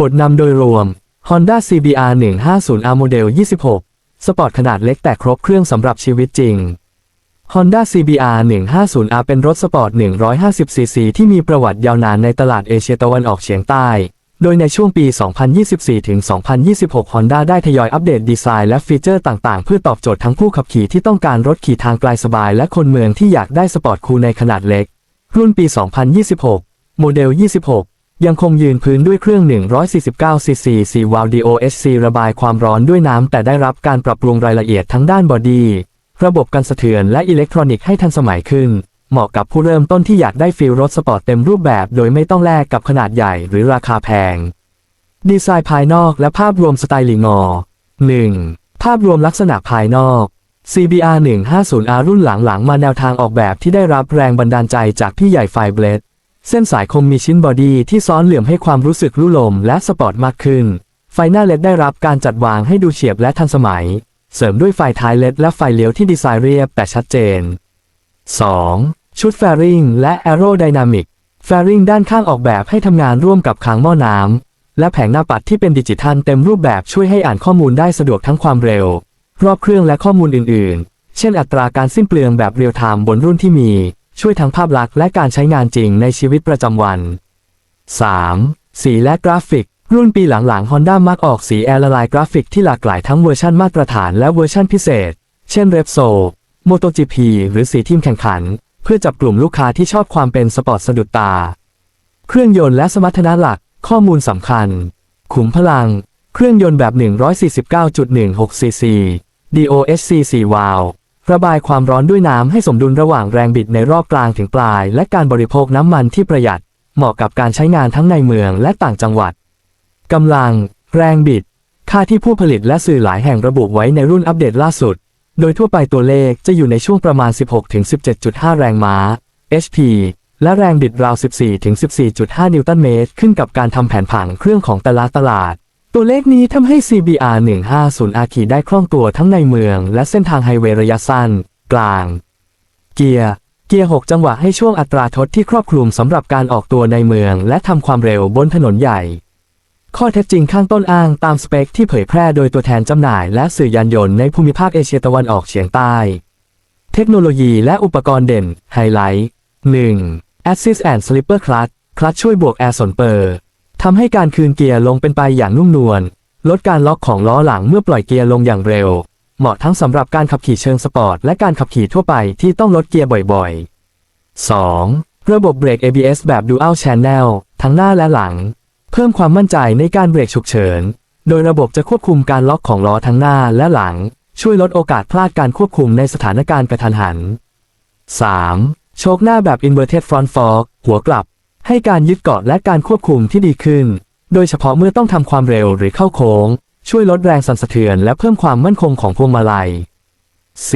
บทนำโดยรวม Honda CBR 150R โมเดล26 สปอร์ตขนาดเล็กแต่ครบเครื่องสำหรับชีวิตจริง Honda CBR 150R เป็นรถสปอร์ต 150cc ที่มีประวัติยาวนานในตลาดเอเชียตะวันออกเฉียงใต้ โดยในช่วงปี 2024 ถึง 2026 Honda ได้ทยอยอัปเดตดีไซน์และฟีเจอร์ต่างๆ เพื่อตอบโจทย์ทั้งผู้ขับขี่ที่ต้องการรถขี่ทางไกลสบาย และคนเมืองที่อยากได้สปอร์ตคูลในขนาดเล็ก รุ่นปี 2026 โมเดล 26 ยังคงยืนพื้นด้วยเครื่อง 149cc 4วาล์ว DOHC ระบายความร้อนด้วยน้ำ แต่ได้รับการปรับปรุงรายละเอียดทั้งด้านบอดี้ระบบกันสะเทือนและอิเล็กทรอนิกส์ให้ทันสมัยขึ้น เหมาะกับผู้เริ่มต้นที่อยากได้ฟีลรถสปอร์ตเต็มรูปแบบโดยไม่ต้องแลกกับขนาดใหญ่หรือราคาแพง ดีไซน์ภายนอกและภาพรวมสไตลิงงอ 1. ภาพรวมลักษณะภายนอก CBR 150R รุ่นหลังๆ มาแนวทางออกแบบที่ได้รับแรงบันดาลใจจากพี่ใหญ่ไฟเบลด เส้นสายคมมีชิ้นบอดี้ที่ซ้อนเหลื่อมให้ความรู้สึกรุ่ลมและสปอร์ตมากขึ้น ไฟหน้าเลดได้รับการจัดวางให้ดูเฉียบและทันสมัย เสริมด้วยไฟท้ายเลดและไฟเลี้ยวที่ดีไซน์เรียบแต่ชัดเจน 2. ชุดแฟริงและแอโรไดนามิกแฟริงด้านข้างออกแบบให้ทำงานร่วมกับคางหม้อน้ำและแผงหน้าปัดที่เป็นดิจิทัลเต็มรูปแบบช่วยให้อ่านข้อมูลได้สะดวกทั้งความเร็ว รอบเครื่องและข้อมูลอื่น ๆ เช่นอัตราการสิ้นเปลืองแบบเรียลไทม์บนรุ่นที่มี ช่วยทั้งภาพลักษณ์และการใช้งานจริงในชีวิตประจำวัน 3. สีและกราฟิก รุ่นปีหลังๆ Honda มักออกสีแอร์ละลายกราฟิกที่หลากหลายทั้งเวอร์ชันมาตรฐานและเวอร์ชันพิเศษ เช่น Repso MotoGP หรือสีทีมแข่งขัน เพื่อจับกลุ่มลูกค้าที่ชอบความเป็นสปอร์ตสะดุดตา เครื่องยนต์และสมรรถนะหลัก ข้อมูลสำคัญ ขุมพลัง เครื่องยนต์แบบ 149.16 cc DOHC 4วาล์ว ระบายความร้อนด้วยน้ำให้สมดุลระหว่างแรงบิดในรอบกลางถึงปลาย และการบริโภคน้ำมันที่ประหยัด เหมาะกับการใช้งานทั้งในเมืองและต่างจังหวัดกำลัง แรงบิด ค่าที่ผู้ผลิตและสื่อหลายแห่งระบุไว้ในรุ่นอัปเดตล่าสุด โดยทั่วไปตัวเลขจะอยู่ในช่วงประมาณ 16-17.5 แรงม้า HP และแรงบิดราว 14-14.5 นิวตันเมตร ขึ้นกับการทำแผนผังเครื่องของแต่ละตลาด ตัวเลขนี้ทำให้ CBR 150อาขี่ได้คล่องตัวทั้งในเมือง และเส้นทางไฮเวย์ระยะสั้น กลาง เกียร์ เกียร์ 6 จังหวะให้ช่วงอัตราทดที่ครอบคลุมสำหรับการออกตัวในเมือง และทำความเร็วบนถนนใหญ่ ข้อเท็จจริงข้างต้นอ้างตามสเปคที่เผยแพร่โดยตัวแทนจำหน่าย และสื่อยานยนต์ในภูมิภาคเอเชียตะวันออกเฉียงใต้ เทคโนโลยีและอุปกรณ์เด่น ไฮไลท์ 1. Assist and Slipper Clutch คลัตช์ช่วยบวกแอร์สนเปอร์ ทำให้การคืนเกียร์ลงเป็นไปอย่างนุ่มนวล ลดการล็อกของล้อหลังเมื่อปล่อยเกียร์ลงอย่างเร็ว เหมาะทั้งสำหรับการขับขี่เชิงสปอร์ต และการขับขี่ทั่วไปที่ต้องลดเกียร์บ่อยๆ 2. ระบบเบรก ABS แบบ Dual Channel ทั้งหน้าและหลัง เพิ่มความมั่นใจในการเบรกฉุกเฉิน โดยระบบจะควบคุมการล็อกของล้อทั้งหน้าและหลัง ช่วยลดโอกาสพลาดการควบคุมในสถานการณ์กระทันหัน 3. โชคหน้าแบบ Inverted Front Fork หัวกลับ ให้การยึดเกาะและการควบคุมที่ดีขึ้น โดยเฉพาะเมื่อต้องทำความเร็วหรือเข้าโค้ง ช่วยลดแรงสั่นสะเทือนและเพิ่มความมั่นคงของพวงมาลัย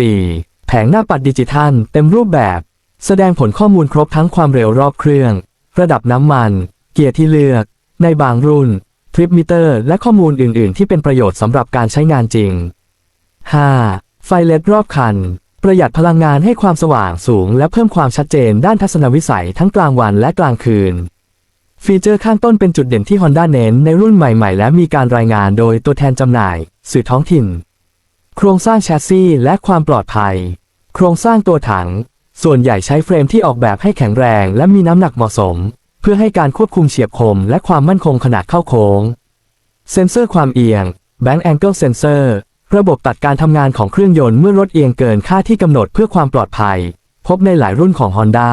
4. แผงหน้าปัดดิจิทัล เต็มรูปแบบ แสดงผลข้อมูลครบทั้งความเร็วรอบเครื่อง ระดับน้ำมัน เกียร์ที่เลือก ในบางรุ่น ทริปมิเตอร์ และข้อมูลอื่น ๆ ที่เป็นประโยชน์สำหรับการใช้งานจริง 5. ไฟเลดรอบคัน ประหยัดพลังงานให้ความสว่างสูง และเพิ่มความชัดเจนด้านทัศนวิสัยทั้งกลางวันและกลางคืน ฟีเจอร์ข้างต้นเป็นจุดเด่นที่ Honda เน้นในรุ่นใหม่ ๆ และมีการรายงานโดยตัวแทนจำหน่าย สื่อท้องถิ่น โครงสร้างแชสซีและความปลอดภัย โครงสร้างตัวถัง ส่วนใหญ่ใช้เฟรมที่ออกแบบให้แข็งแรงและมีน้ำหนักเหมาะสม เพื่อให้การควบคุมเฉียบคมและความมั่นคงขนาดเข้าโค้ง เซ็นเซอร์ความเอียง Bank Angle Sensor ระบบตัดการทำงานของเครื่องยนต์เมื่อรถเอียงเกินค่าที่กำหนดเพื่อความปลอดภัย พบในหลายรุ่นของ Honda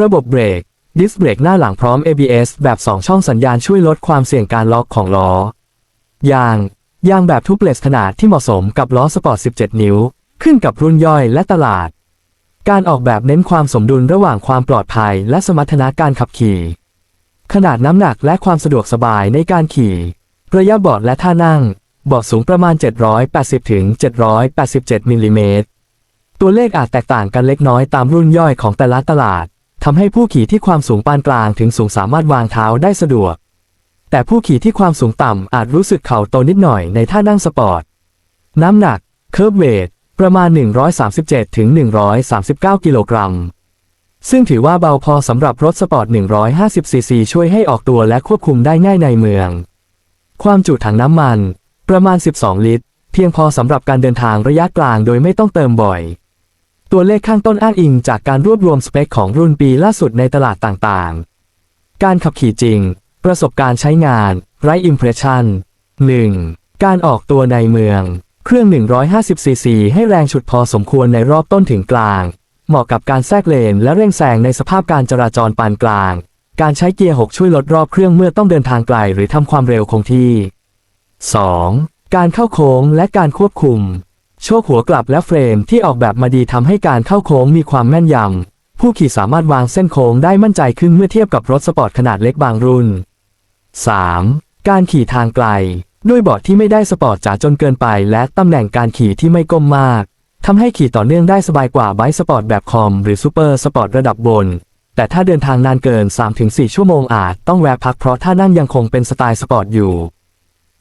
ระบบเบรก ดิสเบรกหน้าหลังพร้อม ABS แบบ 2 ช่องสัญญาณช่วยลดความเสี่ยงการล็อกของล้อยาง ยางแบบทุบเลสขนาดที่เหมาะสมกับล้อสปอร์ต 17 นิ้ว ขึ้นกับรุ่นย่อยและตลาด การออกแบบเน้นความสมดุลระหว่างความปลอดภัย และสมรรถนะการขับขี่ ขนาดน้ำหนักและความสะดวกสบายในการขี่ ระยะเบาะและท่านั่ง บาะสูงประมาณ 780ถึง787มิลลิเมตร ตัวเลขอาจแตกต่างกันเล็กน้อยตามรุ่นย่อยของแต่ละตลาด ทำให้ผู้ขี่ที่ความสูงปานกลางถึงสูงสามารถวางเท้าได้สะดวก แต่ผู้ขี่ที่ความสูงต่ำอาจรู้สึกเข่าโตนิดหน่อยในท่านั่งสปอร์ต น้ำหนัก เคิร์ฟเวท ประมาณ 137ถึง139 กิโลกรัม ซึ่งถือว่าเบาพอสำหรับรถสปอร์ต 150cc ช่วยให้ออกตัวและควบคุมได้ง่ายในเมือง ความจุถังน้ำมัน ประมาณ 12 ลิตร เพียงพอสำหรับการเดินทางระยะกลางโดยไม่ต้องเติมบ่อย ตัวเลขข้างต้นอ้างอิงจากการรวบรวมสเปคของรุ่นปีล่าสุดในตลาดต่างๆ การขับขี่จริง ประสบการณ์ใช้งานไร้อิมเพรสชัน 1. การออกตัวในเมือง เครื่อง 150cc ให้แรงฉุดพอสมควรในรอบต้นถึงกลาง เหมาะกับการแทรกเลนและเร่งแซงในสภาพการจราจรปานกลาง การใช้เกียร์ 6 ช่วยลดรอบเครื่องเมื่อต้องเดินทางไกลหรือทำความเร็วคงที่ 2. การเข้าโค้งและการควบคุม โชคหัวกลับและเฟรมที่ออกแบบมาดีทำให้การเข้าโค้งมีความแม่นยำ ผู้ขี่สามารถวางเส้นโค้งได้มั่นใจขึ้นเมื่อเทียบกับรถสปอร์ตขนาดเล็กบางรุ่น 3. การขี่ทางไกล ด้วยเบาะที่ไม่ได้สปอร์ตจ๋าจนเกินไป และตำแหน่งการขี่ที่ไม่ก้มมากทำให้ขี่ต่อเนื่องได้สบายกว่าไบค์สปอร์ตแบบคอมหรือซูเปอร์สปอร์ตระดับบน แต่ถ้าเดินทางนานเกิน 3-4 ชั่วโมงอาจต้องแวะพักเพราะท่านั่งยังคงเป็นสไตล์สปอร์ตอยู่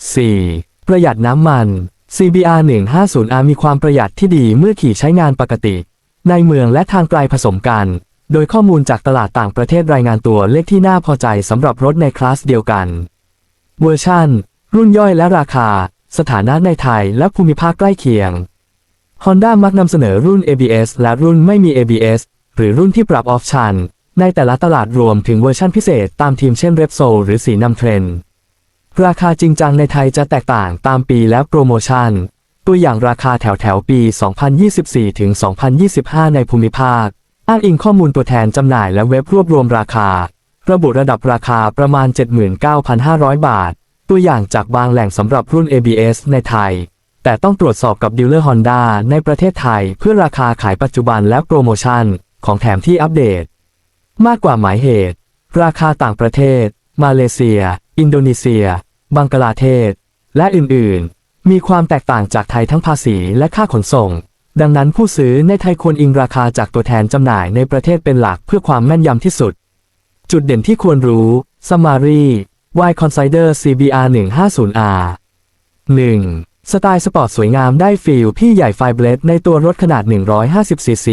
4. ประหยัดน้ำมัน CBR 150R มีความประหยัดที่ดีเมื่อขี่ใช้งานปกติ ในเมืองและทางไกลผสมกัน โดยข้อมูลจากตลาดต่างประเทศรายงานตัวเลขที่น่าพอใจสำหรับรถในคลาสเดียวกัน เวอร์ชันรุ่นย่อยและราคา สถานะในไทยและภูมิภาคใกล้เคียง Honda มักนำเสนอรุ่น ABS และรุ่นไม่มี ABS หรือรุ่นที่ปรับออฟชัน ในแต่ละตลาดรวมถึงเวอร์ชันพิเศษตามทีมเช่น Repsol หรือสีนำเทรนด์ ราคาจริงจังในไทยจะแตกต่างตามปีและโปรโมชั่น ตัวอย่างราคาแถวแถวปี 2024 ถึง 2025 ในภูมิภาค อ้างอิงข้อมูลตัวแทนจำหน่ายและเว็บรวบรวมราคา ระบุระดับราคาประมาณ 79,500 บาท ตัวอย่างจากบางแหล่งสำหรับรุ่น ABS ในไทย แต่ต้องตรวจสอบกับดีลเลอร์ Honda ในประเทศไทย เพื่อราคาขายปัจจุบันและโปรโมชั่น ของแถมที่อัปเดต มากกว่าหมายเหตุ ราคาต่างประเทศ มาเลเซีย อินโดนีเซีย บังกลาเทศ และอื่นๆ มีความแตกต่างจากไทยทั้งภาษีและค่าขนส่ง ดังนั้นผู้ซื้อในไทยควรอิงราคาจากตัวแทนจำหน่ายในประเทศเป็นหลักเพื่อความแม่นยำที่สุด จุดเด่นที่ควรรู้ Summary Y Consider CBR 150R 1. สไตล์สปอร์ตสวยงามได้ฟีลพี่ใหญ่ไฟเบลดในตัวรถขนาด 150cc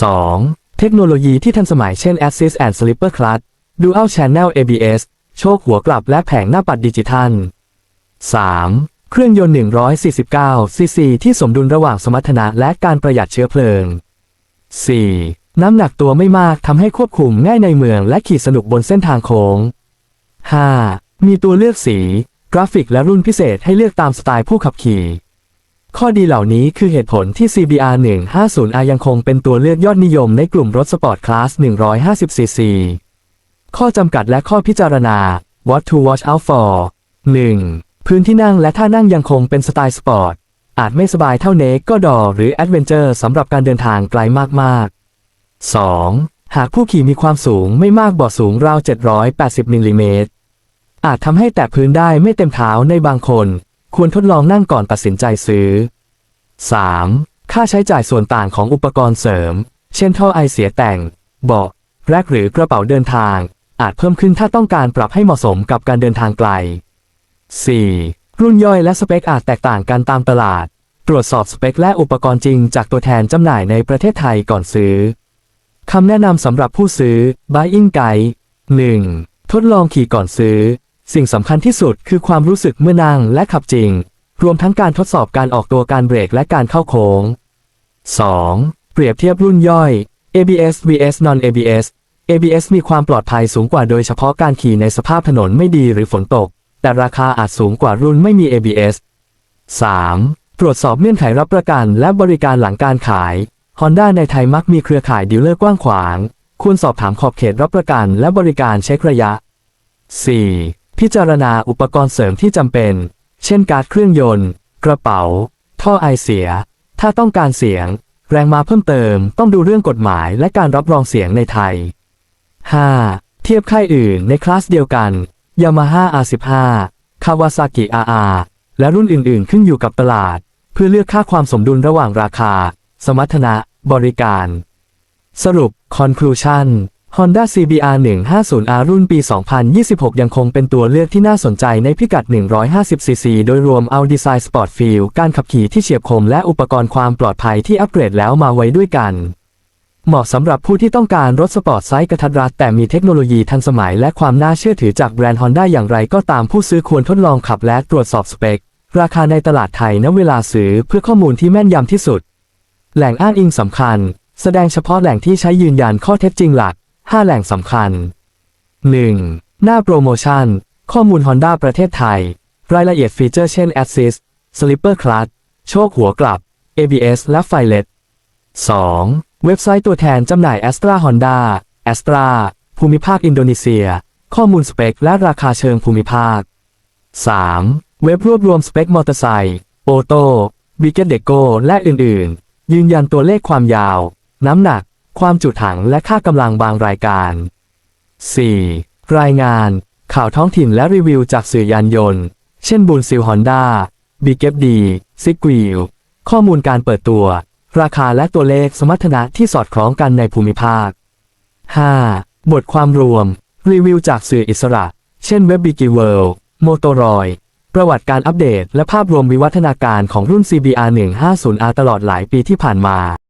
2. เทคโนโลยีที่ทันสมัยเช่น Assist and Slipper Clutch Dual Channel ABS โชคหัวกลับและแผงหน้าปัดดิจิทัล 3. เครื่องยนต์ 149 ซีซี ที่สมดุลระหว่างสมรรถนะและการประหยัดเชื้อเพลิง 4. น้ำหนักตัวไม่มากทำให้ควบคุมง่ายในเมืองและขี่สนุกบนเส้นทางโค้ง 5. มีตัวเลือกสี กราฟิกและรุ่นพิเศษให้เลือกตามสไตล์ผู้ขับขี่ ข้อดีเหล่านี้คือเหตุผลที่ CBR 150R ยังคงเป็นตัวเลือกยอดนิยมในกลุ่มรถสปอร์ตคลาส 150cc ข้อจำกัดและข้อพิจารณา What to watch out for 1. พื้นที่นั่งและท่านั่งยังคงเป็นสไตล์สปอร์ต อาจไม่สบายเท่าเนกก็ดอหรือแอดเวนเจอร์สำหรับการเดินทางไกลมากๆ 2. หากผู้ขี่มีความสูงไม่มากบาะสูงราว 780มิลลิเมตร อาจทำให้แตะพื้นได้ไม่เต็มเท้าในบางคน ควรทดลองนั่งก่อนตัดสินใจซื้อ 3. ค่าใช้จ่ายส่วนต่างของอุปกรณ์เสริม เช่นท่อไอเสียแต่ง เบาะแรกหรือกระเป๋าเดินทาง อาจเพิ่มขึ้นถ้าต้องการปรับให้เหมาะสมกับการเดินทางไกล 4. รุ่นย่อยและสเปคอาจแตกต่างกันตามตลาด ตรวจสอบสเปคและอุปกรณ์จริงจากตัวแทนจำหน่ายในประเทศไทยก่อนซื้อคำแนะนำสำหรับผู้ซื้อ Buying Guide 1. ทดลองขี่ก่อนซื้อ สิ่งสำคัญที่สุดคือความรู้สึกเมื่อนั่งและขับจริง รวมทั้งการทดสอบการออกตัวการเบรกและการเข้าโค้ง 2. เปรียบเทียบรุ่นย่อย ABS vs non ABS ABS มีความปลอดภัยสูงกว่าโดยเฉพาะการขี่ในสภาพถนนไม่ดีหรือฝนตก แต่ราคาอาจสูงกว่ารุ่นไม่มี ABS 3. ตรวจสอบเงื่อนไขรับประกันและบริการหลังการขาย Honda ในไทยมักมีเครือข่ายดีลเลอร์กว้างขวาง ควรสอบถามขอบเขตรับประกันและบริการเช็คระยะ 4. พิจารณาอุปกรณ์เสริมที่จำเป็น เช่นการ์ดเครื่องยนต์ กระเป๋า ท่อไอเสีย ถ้าต้องการเสียง แรงมาเพิ่มเติม ต้องดูเรื่องกฎหมายและการรับรองเสียงในไทย 5. เทียบค่ายอื่นในคลาสเดียวกัน Yamaha R15 Kawasaki RR และรุ่นอื่นๆ ขึ้นอยู่กับตลาด เพื่อเลือกค่าความสมดุลระหว่างราคา สมรรถนะ บริการ สรุป Conclusion Honda CBR 150R รุ่นปี 2026 ยังคงเป็นตัวเลือกที่น่าสนใจในพิกัด 150cc โดยรวมเอาดีไซน์สปอร์ตฟิลการขับขี่ที่เฉียบคมและอุปกรณ์ความปลอดภัยที่อัปเกรดแล้วมาไว้ด้วยกัน เหมาะสำหรับผู้ที่ต้องการรถสปอร์ตไซส์กระทัดรัดแต่มีเทคโนโลยีทันสมัยและความน่าเชื่อถือจากแบรนด์ Honda อย่างไรก็ตามผู้ซื้อควรทดลองขับและตรวจสอบสเปค ราคาในตลาดไทยณเวลาซื้อเพื่อข้อมูลที่แม่นยำที่สุด แหล่งอ้างอิงสำคัญ แสดงเฉพาะแหล่งที่ใช้ยืนยันข้อเท็จจริงหลัก 5 แหล่งสำคัญ 1. หน้าโปรโมชั่น ข้อมูล Honda ประเทศไทย รายละเอียดฟีเจอร์เช่น Assist Slipper Clutch โชคหัวกลับ ABS และไฟเลต 2. เว็บไซต์ตัวแทนจำหน่าย Astra Honda Astra ภูมิภาคอินโดนีเซีย ข้อมูลสเปค และราคาเชิงภูมิภาค 3. เว็บรวบรวมสเปคมอเตอร์ไซค์โอโต้บิเกตเดโกและอื่นๆ ยืนยันตัวเลขความยาว น้ำหนัก ความจุถังและค่ากำลังบางรายการ 4. รายงาน ข่าวท้องถิ่นและรีวิวจากสื่อยานยนต์ เช่นบูนซิลฮอนด้าบีเก็บดีซิกวิลข้อมูลการเปิดตัว ราคาและตัวเลขสมรรถนะที่สอดคล้องกันในภูมิภาค 5. บทความรวม รีวิวจากสื่ออิสระ เช่นเว็บบิกิเวิลด์โมโตรอยประวัติการอัปเดตและภาพรวมวิวัฒนาการของรุ่น CBR 150R ตลอดหลายปีที่ผ่านมา